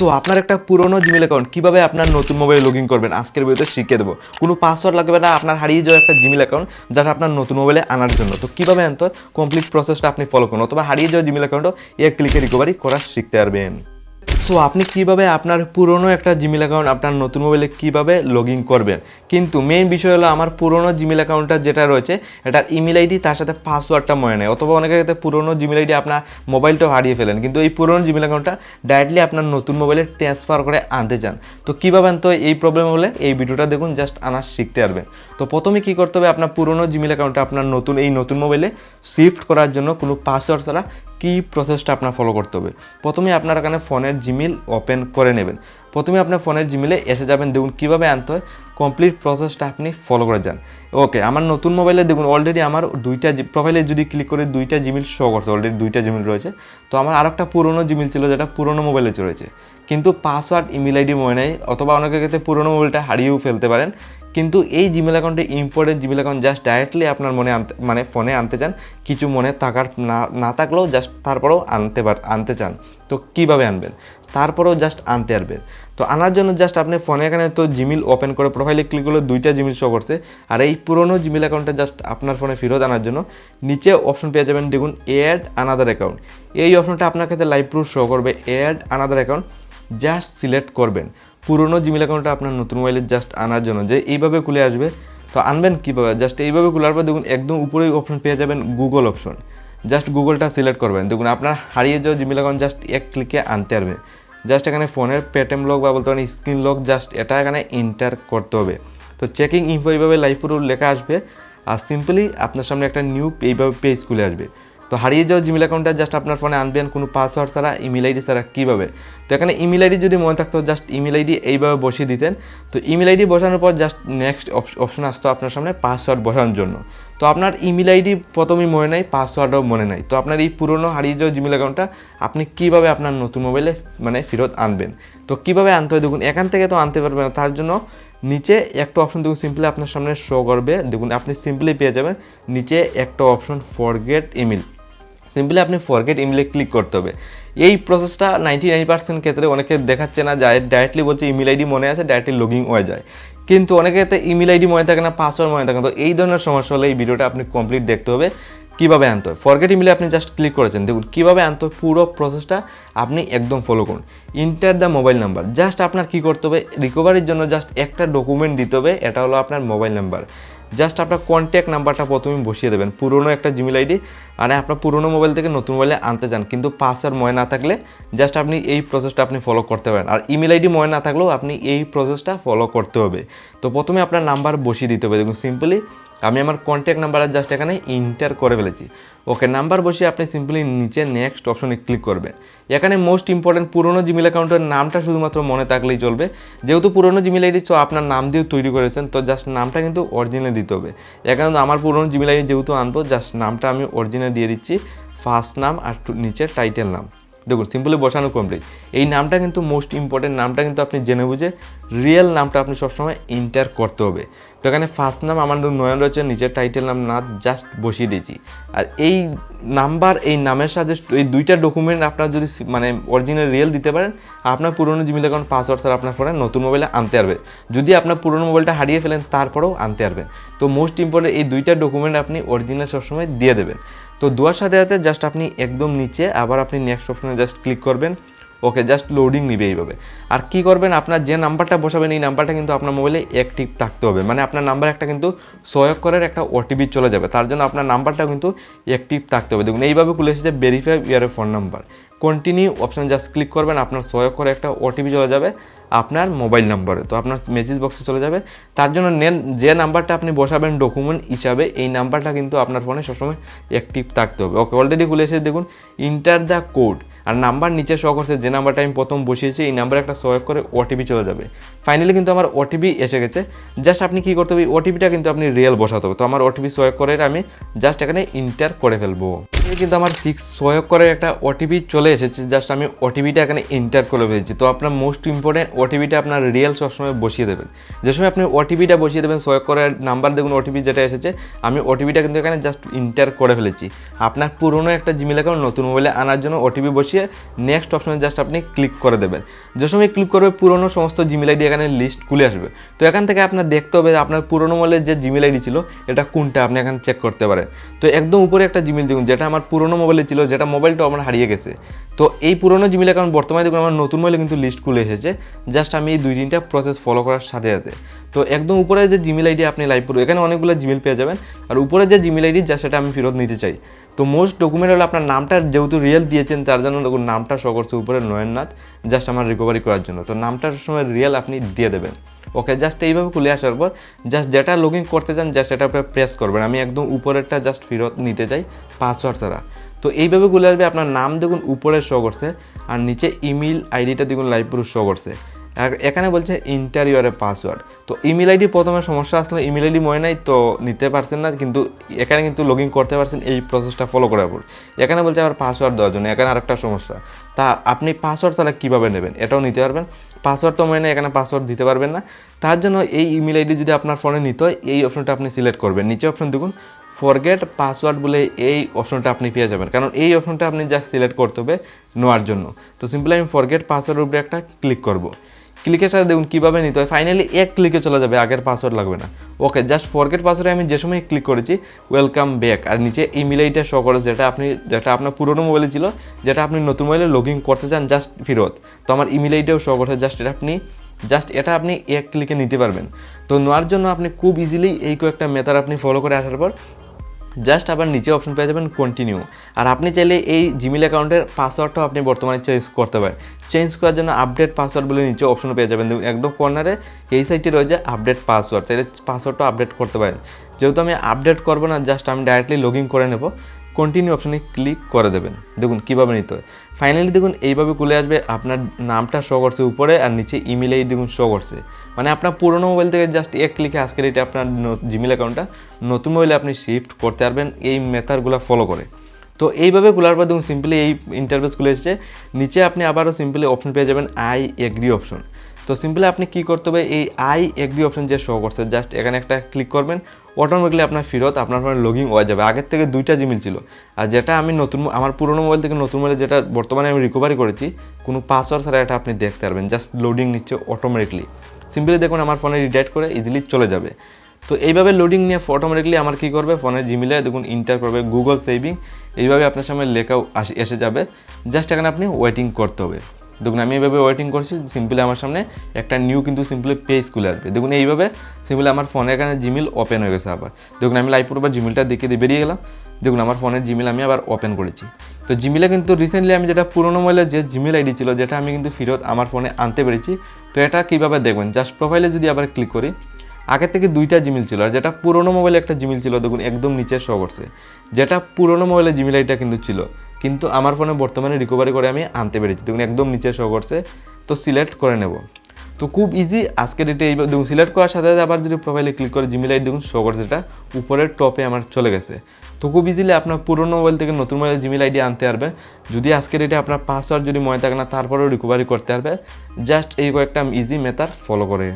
So আপনার একটা পুরনো জিমেল অ্যাকাউন্ট কীভাবে আপনার নতুন মোবাইলে লগ ইন করবেন? আজকের ভিডিওতে শিখে দেবো। কোনো পাসওয়ার্ড লাগবে না, আপনার হারিয়ে যাওয়া একটা জিমেল অ্যাকাউন্ট যারা আপনার নতুন মোবাইলে আনার জন্য। তো কীভাবে আনতে কমপ্লিট প্রসেসটা আপনি ফলো করুন, অথবা হারিয়ে যাওয়া জিমেল অ্যাকাউন্টও এক ক্লিকে রিকভারি করা শিখতে পারবেন। সো আপনি কীভাবে আপনার পুরনো একটা জিমেল অ্যাকাউন্ট আপনার নতুন মোবাইলে কীভাবে লগ ইন করবেন? কিন্তু মেইন বিষয় হলো আমার পুরনো জিমেল অ্যাকাউন্টটা যেটা রয়েছে, এটার ইমেল আইডি তার সাথে পাসওয়ার্ডটা মনে নেয় অথবা অনেকের ক্ষেত্রে পুরনো জিমেল আইডি আপনার মোবাইলটাও হারিয়ে ফেলেন, কিন্তু এই পুরনো জিমেল অ্যাকাউন্টটা ডাইরেক্টলি আপনার নতুন মোবাইলে ট্রান্সফার করে আনতে চান। তো কীভাবে আনতে হয়? এই প্রবলেম হলে এই ভিডিওটা দেখুন জাস্ট আনার শিখতে পারবেন। তো প্রথমে কী করতে হবে? আপনার পুরনো জিমেল অ্যাকাউন্টটা আপনার নতুন, এই নতুন মোবাইলে শিফট করার জন্য কোনো পাসওয়ার্ড ছাড়া কী প্রসেসটা আপনার ফলো করতে হবে? প্রথমে আপনার এখানে ফোনের জিমেল ওপেন করে নেবেন। প্রথমে আপনার ফোনের জিমেলে এসে যাবেন, দেখুন কীভাবে আনতে হয়। কমপ্লিট প্রসেসটা আপনি ফলো করে যান। ওকে আমার নতুন মোবাইলে দেখুন অলরেডি আমার দুইটা প্রোফাইলে যদি ক্লিক করে দুইটা জিমেল শো করছে অলরেডি দুইটা জিমেল রয়েছে। তো আমার আর একটা পুরনো জিমেল ছিল, যেটা পুরনো মোবাইলে রয়েছে কিন্তু পাসওয়ার্ড ইমেল আইডি মনে নেই, অথবা অনেকের ক্ষেত্রে পুরনো মোবাইলটা হারিয়েও ফেলতে পারেন। কিন্তু এই জিমেল অ্যাকাউন্টে important Gmail account just directly আপনার মনে আনতে মানে ফোনে আনতে চান, কিছু মনে থাকার না না থাকলেও জাস্ট তারপরেও আনতে পার, আনতে চান। তো কীভাবে আনবেন? তারপরেও জাস্ট আনতে পারবেন। তো আনার জন্য জাস্ট আপনি ফোনে এখানে তো জিমেল ওপেন করে প্রোফাইলে ক্লিক করলে দুইটা জিমেল শো করছে। আর এই পুরনো জিমেল অ্যাকাউন্টটা জাস্ট আপনার ফোনে ফেরত আনার জন্য নিচে অপশন পেয়ে যাবেন দেখুন অ্যাড আনাদার অ্যাকাউন্ট এই অপশনটা আপনার কাছে লাইভ প্রুফ শো করবে add another account just select করবেন। পুরনো জিমেল অ্যাকাউন্টটা আপনার নতুন মোবাইলে জাস্ট আনার জন্য যে এইভাবে খুলে আসবে, তো আনবেন কীভাবে? জাস্ট এইভাবে খোলার পর দেখুন একদম উপরেই অপশন পেয়ে যাবেন গুগল অপশন জাস্ট গুগলটা সিলেক্ট করবেন। দেখুন, আপনার হারিয়ে যাওয়া জিমেল অ্যাকাউন্ট জাস্ট এক ক্লিকে আনতে পারবে। জাস্ট এখানে ফোনের পেটিএম লক বা বলতে পারেন স্ক্রিন লক জাস্ট এটা এখানে ইন্টার করতে হবে। তো চেকিং ইনফো এইভাবে লাইভ পুরো লেখা আসবে। আর সিম্পলি আপনার সামনে একটা নিউ এইভাবে পেজ খুলে আসবে। তো হারিয়ে যাওয়া জিমেল অ্যাকাউন্টটা জাস্ট আপনার ফোনে আনবেন, কোনো পাসওয়ার্ড ছাড়া ইমেল আইডি ছাড়া কীভাবে? তো এখানে ইমেল আইডি যদি মনে থাকতো জাস্ট ইমেল আইডি এইভাবে বসিয়ে দিতেন। তো ইমেল আইডি বসানোর পর জাস্ট নেক্সট অপশন আসতো আপনার সামনে পাসওয়ার্ড বসানোর জন্য। তো আপনার ইমেল আইডি প্রথমেই মনে নাই পাসওয়ার্ডও মনে নাই। তো আপনার এই পুরনো হারিয়ে যাওয়া জিমেল অ্যাকাউন্টটা আপনি কীভাবে আপনার নতুন মোবাইলে মানে ফেরত আনবেন? তো কীভাবে আনতে হয়? দেখুন, এখান থেকে তো আনতে পারবেন না। তার জন্য নিচে একটা অপশন দেখুন সিম্পলি আপনার সামনে শো করবে। দেখুন, আপনি সিম্পলি পেয়ে যাবেন। নিচে একটা অপশন ফরগেট ইমেল সিম্পলি আপনি ফরগেট ইমেলে ক্লিক করতে হবে। এই প্রসেসটা নাইনটি নাইন পার্সেন্ট ক্ষেত্রে অনেকে দেখাচ্ছে না, যায় ডাইরেক্টলি বলছে ইমেল আইডি মনে আছে ডাইরেক্টলি লগ হয়ে যায়। কিন্তু অনেকে ক্ষেত্রে ইমেল আইডি মনে থাকে না পাসওয়ার্ড মনে থাকে তো এই ধরনের সমস্যা হলে এই ভিডিওটা আপনি কমপ্লিট দেখতে হবে। কীভাবে আনতে হয়? ফরগেট ইমেলে আপনি জাস্ট ক্লিক করেছেন। দেখুন, কীভাবে আনতে হয়? পুরো প্রসেসটা আপনি একদম ফলো করুন। Enter the mobile number just আপনার কী করতে হবে? রিকভারির জন্য জাস্ট একটা ডকুমেন্ট দিতে হবে। এটা হলো আপনার মোবাইল নাম্বার জাস্ট আপনার কন্ট্যাক্ট নাম্বারটা প্রথমে বসিয়ে দেবেন। পুরনো একটা জিমেল আইডি মানে আপনার পুরনো মোবাইল থেকে নতুন মোবাইলে আনতে চান, কিন্তু পাসওয়ার্ড ময় না থাকলে জাস্ট আপনি এই প্রসেসটা আপনি ফলো করতে পারেন। আর ইমেল আইডি ময় না থাকলেও আপনি এই প্রসেসটা ফলো করতে হবে। তো প্রথমে আপনার নাম্বার বসিয়ে দিতে হবে। দেখুন সিম্পলি আমি আমার কন্ট্যাক্ট নাম্বার জাস্ট এখানে ইন্টার করে ফেলেছি। ওকে নাম্বার বসিয়ে আপনি সিম্পলি নিচে নেক্সট অপশনে ক্লিক করবেন। এখানে মোস্ট ইম্পর্টেন্ট পুরনো জিমেল অ্যাকাউন্টের নামটা শুধুমাত্র মনে থাকলেই চলবে। যেহেতু পুরনো জিমেল আইডি তো আপনার নাম দিয়েও তৈরি করেছেন, তো জাস্ট নামটা কিন্তু অরিজিনাল দিতে হবে। এখানে আমার পুরনো জিমেল আইডি যেহেতু আনব জাস্ট নামটা আমি অরিজিনাল দিয়ে দিচ্ছি। ফার্স্ট নাম আর নিচে টাইটেল নাম দেখুন সিম্পলি বসানো কমপ্লিট এই নামটা কিন্তু মোস্ট ইম্পর্টেন্ট নামটা কিন্তু আপনি জেনে বুঝে রিয়েল নামটা আপনি সবসময় ইন্টার করতে হবে। তো এখানে ফার্স্ট নাম আমার নয়ন রয়েছে নিচের টাইটেল নাম না জাস্ট বসিয়ে দিয়েছি। আর এই নাম্বার, এই নামের সাথে এই দুইটা ডকুমেন্ট আপনার যদি মানে অরিজিনাল রিয়েল দিতে পারেন, আপনার পুরনো জিমেল অ্যাকাউন্ট পাসওয়ার্ড স্যার আপনার ফোনে নতুন মোবাইলে আনতে পারবে। যদি আপনার পুরনো মোবাইলটা হারিয়ে ফেলেন, তারপরেও আনতে পারবেন তো মোস্ট ইম্পর্টেন্ট এই দুইটা ডকুমেন্ট আপনি অরিজিনাল সবসময় দিয়ে দেবেন। তো সাথে সাথে জাস্ট আপনি একদম নিচে, আবার আপনি নেক্সট অপশনে জাস্ট ক্লিক করবেন। ওকে জাস্ট লোডিং নিবে এইভাবে। আর কি করবেন? আপনার যে নাম্বারটা বসাবেন, এই নাম্বারটা কিন্তু আপনার মোবাইলে অ্যাক্টিভ থাকতে হবে। মানে আপনার নাম্বার একটা কিন্তু সহায়ক করার একটা ওটিপি চলে যাবে। তার জন্য আপনার নাম্বারটা কিন্তু অ্যাক্টিভ থাকতে হবে। দেখুন, এইভাবে খুলে এসেছে ভেরিফাই ইয়ারের phone number continue option just click করবেন, আপনার সহায়ক করে একটা ওটিপি চলে যাবে। আপনার মোবাইল নাম্বারে। তো আপনার মেসেজ বক্সে চলে যাবে। তার জন্য নেন, যে নাম্বারটা আপনি বসাবেন ডকুমেন্ট হিসাবে, এই নাম্বারটা কিন্তু আপনার ফোনে সবসময় অ্যাক্টিভ থাকতে হবে। ওকে অলরেডি খুলে এসে দেখুন ইন্টার দ্য কোড আর নাম্বার নিচে শো করছে, যে নাম্বারটা আমি প্রথম বসিয়েছি, এই নাম্বারে একটা সহায়ক করে ওটিপি চলে যাবে। ফাইনালি কিন্তু আমার ওটিপি এসে গেছে। জাস্ট আপনি কী করতে হবে ওটিপিটা কিন্তু আপনি রিয়েল বসাতে হবে। তো আমার ওটিপি সহায়ক করে আমি জাস্ট এখানে ইন্টার করে ফেলব। কিন্তু আমার সিক্স সহায়ক করে একটা ওটিপি চলে এসেছে। জাস্ট আমি ওটিপিটা এখানে ইন্টার করে ফেলেছি। তো আপনার মোস্ট ইম্পর্টেন্ট ওটিপিটা আপনার রিয়েল সবসময় বসিয়ে দেবেন। যে সময় আপনি ওটিপিটা বসিয়ে দেবেন সোয়েক করে নাম্বার দেখুন ওটিপি যেটা এসেছে, আমি ওটিপিটা কিন্তু এখানে জাস্ট ইন্টার করে ফেলেছি। আপনার পুরনো একটা জিমেল অ্যাকাউন্ট নতুন মোবাইলে আনার জন্য ওটিপি বসিয়ে নেক্সট অপশনে জাস্ট আপনি ক্লিক করে দেবেন। যে সময় ক্লিক করবে, পুরনো সমস্ত জিমেল আইডি এখানে লিস্ট খুলে আসবে। তো এখান থেকে আপনার দেখতে হবে আপনার পুরনো মোবাইলের যে জিমেল আইডি ছিল, এটা কোনটা আপনি এখানে চেক করতে পারেন। তো একদম উপরে একটা জিমেল দেখুন, যেটা আমার পুরনো মোবাইলে ছিল, যেটা মোবাইলটা আমার হারিয়ে গেছে। তো এই পুরনো জিমেল অ্যাকাউন্ট বর্তমানে দেখুন, আমার নতুন মোবাইলে কিন্তু লিস্ট খুলে এসেছে। জাস্ট আমি এই দুই তিনটা প্রসেস ফলো করার সাথে সাথে। তো একদম উপরে যে জিমেল আইডি আপনি লাইভ করবেন, এখানে অনেকগুলো জিমেল পেয়ে যাবেন। আর উপরে যে জিমেল আইডি যা সেটা আমি ফেরত নিতে চাই। তো মোস্ট ডকুমেন্ট হলো আপনার নামটা, যেহেতু রিয়েল দিয়েছেন, তার জন্য দেখুন নামটা শো করছে উপরে নয়ননাথ জাস্ট আমার রিকভারি করার জন্য। তো নামটার সময় রিয়েল আপনি দিয়ে দেবেন। ওকে জাস্ট এইভাবে খুলে আসার পর জাস্ট যেটা লগ ইন করতে চান জাস্ট এটা আপনি প্রেস করবেন। আমি একদম উপরেরটা জাস্ট ফেরত নিতে চাই পাসওয়ার্ড ছাড়া। তো এইভাবে খুলে আসবে, আপনার নাম দেখুন উপরে শো করছে, আর নিচে ইমেল আইডিটা দেখুন লাইভ পুরো শো করছে। আর এখানে বলছে ইন্টারিয়রের পাসওয়ার্ড তো ইমেল আইডি প্রথমে সমস্যা আসলে ইমেল আইডি মনে নাই, তো নিতে পারছেন না, কিন্তু এখানে কিন্তু লগ ইন করতে পারছেন, এই প্রসেসটা ফলো করার পর। এখানে বলছে আবার পাসওয়ার্ড দেওয়ার জন্য, এখানে আরেকটা সমস্যা। তা আপনি পাসওয়ার্ড ছাড়া কীভাবে নেবেন? এটাও নিতে পারবেন। পাসওয়ার্ড তো মনে নেই, এখানে পাসওয়ার্ড দিতে পারবেন না। তার জন্য এই ইমেল আইডি যদি আপনার ফোনে নিতে হয়, এই অপশনটা আপনি সিলেক্ট করবেন। নিচে অপশন দেখুন ফরগেট পাসওয়ার্ড বলে এই অপশনটা আপনি পেয়ে যাবেন। কারণ এই অপশনটা আপনি জাস্ট সিলেক্ট করতে হবে নেওয়ার জন্য। তো সিম্পলি আমি ফরগেট পাসওয়ার্ডের উপরে একটা ক্লিক করব। ক্লিকের সাথে দেখুন কীভাবে নিতে হয়। ফাইনালি এক ক্লিকে চলে যাবে, আগের পাসওয়ার্ড লাগবে না। ওকে জাস্ট ফরগেট পাসওয়ার্ডে আমি যে সময় ক্লিক করেছি ওয়েলকাম ব্যাক আর নিচে ইমেল আইডিটা শো করেছে যেটা আপনি, যেটা আপনার পুরনো মোবাইলে ছিল, যেটা আপনি নতুন মোবাইলে লগ ইন করতে চান জাস্ট ফেরত। তো আমার ইমেল আইডিটাও শো করছে জাস্ট এটা আপনি জাস্ট এটা আপনি এক ক্লিকে নিতে পারবেন। তো নেওয়ার জন্য আপনি খুব ইজিলি এই কয়েকটা মেথড আপনি ফলো করে আসার পর জাস্ট আবার নিচে অপশন পেয়ে যাবেন কন্টিনিউ আর আপনি চাইলে এই জিমেল অ্যাকাউন্টের পাসওয়ার্ডটাও আপনি বর্তমানে চেঞ্জ করতে পারেন। চেঞ্জ করার জন্য আপডেট পাসওয়ার্ড বলে নিচে অপশন পেয়ে যাবেন। একদম কর্নারে এই সাইডটি রয়েছে আপডেট পাসওয়ার্ড চাইলে পাসওয়ার্ডটা আপডেট করতে পারেন। যেহেতু আমি আপডেট করব না, জাস্ট আমি ডাইরেক্টলি লগ ইন করে নেব। কন্টিনিউ অপশানে ক্লিক করে দেবেন। দেখুন কীভাবে নিতে হয়। ফাইনালি দেখুন এইভাবে খুলে আসবে, আপনার নামটা শো করছে উপরে আর নিচে ইমেল আইডি দেখুন শো করছে। মানে আপনার পুরোনো মোবাইল থেকে জাস্ট এক ক্লিকে আজকের এটা আপনার জিমেল অ্যাকাউন্টটা নতুন মোবাইলে আপনি শিফট করতে পারবেন, এই মেথাডগুলো ফলো করে। তো এইভাবে খোলার পর দেখুন সিম্পলি এই ইন্টারভেস খুলে এসেছে। নিচে আপনি আবারও সিম্পলি অপশন পেয়ে যাবেন আই এগ্রি অপশন তো সিম্পলি আপনি কী করতে হবে, এই আই এগ্রি অপশন যে শো করছে জাস্ট এখানে একটা ক্লিক করবেন অটোমেটিকলি আপনার ফেরত আপনার ফোনে লগ হয়ে যাবে। আগের থেকে দুইটা জিমেল ছিল। আর যেটা আমি নতুন, আমার পুরোনো মোবাইল থেকে নতুন মোবাইলে যেটা বর্তমানে আমি রিকভারি করেছি, কোনো পাসওয়ার্ড ছাড়া এটা আপনি দেখতে পারবেন জাস্ট লোডিং নিচ্ছে অটোমেটিকলি সিম্পলি দেখুন, আমার ফোনে রিডাইট করে ইজিলি চলে যাবে। তো এইভাবে লোডিং নিয়ে অটোমেটিকলি আমার কী করবে ফোনের জিমেলে দেখুন ইন্টার করবে গুগল সেভিং এইভাবে আপনার সামনে লেখাও আসে, এসে যাবে। জাস্ট এখানে আপনি ওয়েটিং করতে হবে। দেখুন, আমি এইভাবে ওয়েটিং করছি সিম্পলি আমার সামনে একটা নিউ কিন্তু সিম্পলি পেজ খুলে আসবে। দেখুন, এইভাবে সিম্পলি আমার ফোনের এখানে জিমেল ওপেন হয়ে গেছে আবার। দেখুন, আমি লাইভ পুরো জিমেলটা দেখে দিয়ে বেরিয়ে গেলাম। দেখুন, আমার ফোনের জিমেল আমি আবার ওপেন করেছি। তো জিমেলে কিন্তু রিসেন্টলি আমি যেটা পুরোনো মোবাইলের যে জিমেল আইডি ছিল, যেটা আমি কিন্তু ফেরত আমার ফোনে আনতে পেরেছি। তো এটা কীভাবে দেখবেন? জাস্ট প্রোফাইলে যদি আবার ক্লিক করি, আগে থেকে দুইটা জিমেল ছিল আর যেটা পুরোনো মোবাইলে একটা জিমেল ছিল, দেখুন, একদম নিচে শো করছে। যেটা পুরোনো মোবাইলের জিমেল আইডিটা কিন্তু ছিল। কিন্তু আমার ফোনে বর্তমানে রিকভারি করে আমি আনতে পেরেছি। দেখুন, একদম নিচে শো করছে। তো সিলেক্ট করে নেব। তো খুব ইজি আজকের ডেটে এই দেখুন সিলেক্ট করার সাথে সাথে আবার যদি প্রোফাইলে ক্লিক করে জিমেল আইডি দেখুন শো করছে এটা। উপরের টপে আমার চলে গেছে। তো খুব ইজিলি আপনার পুরোনো মোবাইল থেকে নতুন মোবাইল জিমেল আইডি আনতে পারবে। যদি আজকের ডেটে আপনার পাসওয়ার্ড যদি মনে থাকে না, তারপরেও রিকভারি করতে পারবে। জাস্ট এই কয়েকটা ইজি মেথাড ফলো করে।